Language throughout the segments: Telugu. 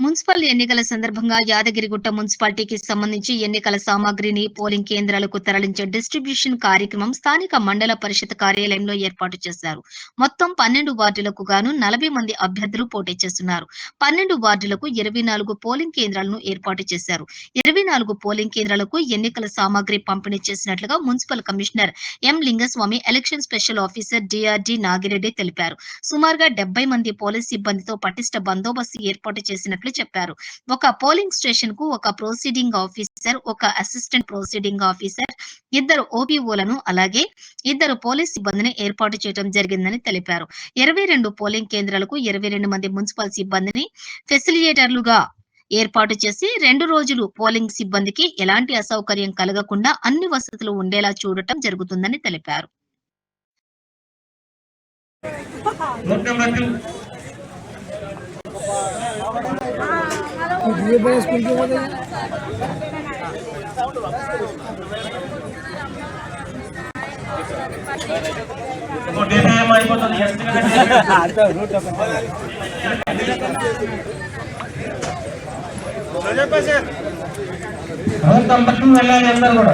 మున్సిపల్ ఎన్నికల సందర్భంగా యాదగిరిగుట్ట మున్సిపాలిటీకి సంబంధించి ఎన్నికల సామాగ్రిని పోలింగ్ కేంద్రాలకు తరలించే డిస్ట్రిబ్యూషన్ కార్యక్రమం స్థానిక మండల పరిషత్ కార్యాలయంలో ఏర్పాటు చేశారు. మొత్తం పన్నెండు వార్డులకు గాను నలభై మంది అభ్యర్థులు పోటీ చేస్తున్నారు. పన్నెండు వార్డులకు ఇరవై నాలుగు పోలింగ్ కేంద్రాలను ఏర్పాటు చేశారు. ఇరవై నాలుగు పోలింగ్ కేంద్రాలకు ఎన్నికల సామాగ్రి పంపిణీ చేసినట్లుగా municipal commissioner M Lingaswamy election special officer DRD Nagireddy తెలిపారు. సుమారుగా డెబ్బై మంది పోలీస్ సిబ్బందితో పటిష్ట బందోబస్తు ఏర్పాటు చేసినట్లు చెప్పారు. ఒక పోలింగ్ స్టేషన్కు ఒక ప్రొసీడింగ్ ఆఫీసర్ ఒక అసిస్టెంట్ ప్రొసీడింగ్ ఆఫీసర్ ఇద్దరు ఓపీఓలను అలాగే ఇద్దరు పోలీస్ సిబ్బందిని ఏర్పాటు చేయడం జరిగిందని తెలిపారు. ఇరవై రెండు పోలింగ్ కేంద్రాలకు ఇరవై రెండు మంది మున్సిపల్ సిబ్బందిని ఫెసిలిటేటర్లుగా ఏర్పాటు చేసి రెండు రోజులు పోలింగ్ సిబ్బందికి ఎలాంటి అసౌకర్యం కలగకుండా అన్ని వసతులు ఉండేలా చూడటం జరుగుతుందని తెలిపారు. Vote number two. Vote ఏమో అయిపోతుంది. Yes, ఎందుకంటే Vote number two వెళ్ళాలి అందరూ కూడా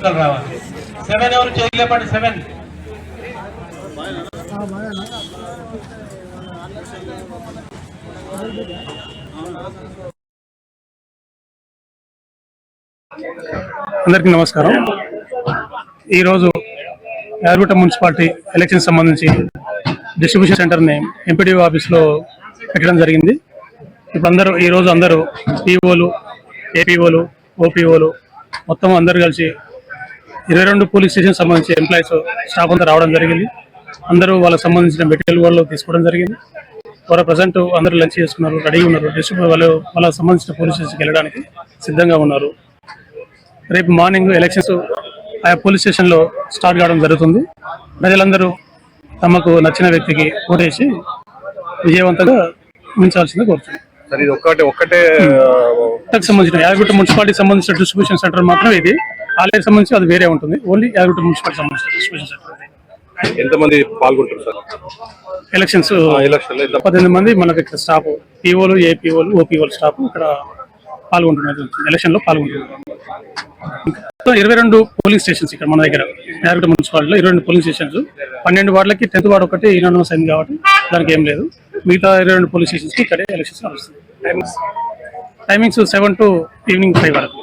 ముక్కలు రావాలి. సెవెన్ ఎవరు చేయలేపండి సెవెన్ అందరికీ నమస్కారం. ఈరోజు యార్గుట్ట మున్సిపాలిటీ ఎలక్షన్ సంబంధించి డిస్ట్రిబ్యూషన్ సెంటర్ని ఎంపీడీ ఆఫీస్లో పెట్టడం జరిగింది. ఇప్పుడు అందరూ ఈరోజు అందరూ పీఓలు ఏపీఓలు ఓపీఓలు మొత్తం అందరూ కలిసి ఇరవై రెండు పోలీస్ స్టేషన్ సంబంధించి ఎంప్లాయీస్ స్టాఫ్ అంతా రావడం జరిగింది. అందరూ వాళ్ళకి సంబంధించిన మెటీరియల్ వాళ్ళు తీసుకోవడం జరిగింది. వారు ప్రజెంట్ అందరూ లంచ్ చేసుకున్నారు రెడీగా ఉన్నారు. డిస్ట్రిబ్యూ వాళ్ళు వాళ్ళకి సంబంధించిన పోలీస్ స్టేషన్కి వెళ్ళడానికి సిద్ధంగా ఉన్నారు. రేపు మార్నింగ్ ఎలక్షన్స్ ఆయా పోలీస్ స్టేషన్లో స్టార్ట్ కావడం జరుగుతుంది. ప్రజలందరూ తమకు నచ్చిన వ్యక్తికి ఓటేసి విజయవంతంగా ఉంచాల్సింది కోరుతున్నాను ఒక్కటే సంబంధించిన యాదగిరి మున్సిపాలిటీ సంబంధించిన డిస్ట్రిబ్యూషన్ సెంటర్ మాత్రం ఇది. ఆలయానికి సంబంధించి అది వేరే ఉంటుంది. ఓన్లీ యాదగిరి ఎంతమంది పాల్గొంటారు సార్? ఎలక్షన్స్ ఎలక్షన్ పద్దెనిమిది మంది మనకి ఇక్కడ స్టాఫ్ పీఓలు ఏపీఓలు ఓపీఓలు స్టాఫ్ ఇక్కడ పాల్గొంటున్నారు ఎలక్షన్లో పాల్గొంటున్నారు. ఇరవై రెండు పోలింగ్ స్టేషన్స్ ఇక్కడ మన దగ్గర యాదగిరి మున్సిపాలిటీలో ఇరవై రెండు పోలింగ్ స్టేషన్స్ పన్నెండు వార్డులకి టెన్త్ వార్డు ఒకటి యూనానమస్ అయింది కాబట్టి దానికి ఏం లేదు. మిగతా ఇరవై రెండు పోలింగ్ స్టేషన్స్కి ఇక్కడే ఎలక్షన్స్ నడుస్తుంది timings seven to evening five వరకు.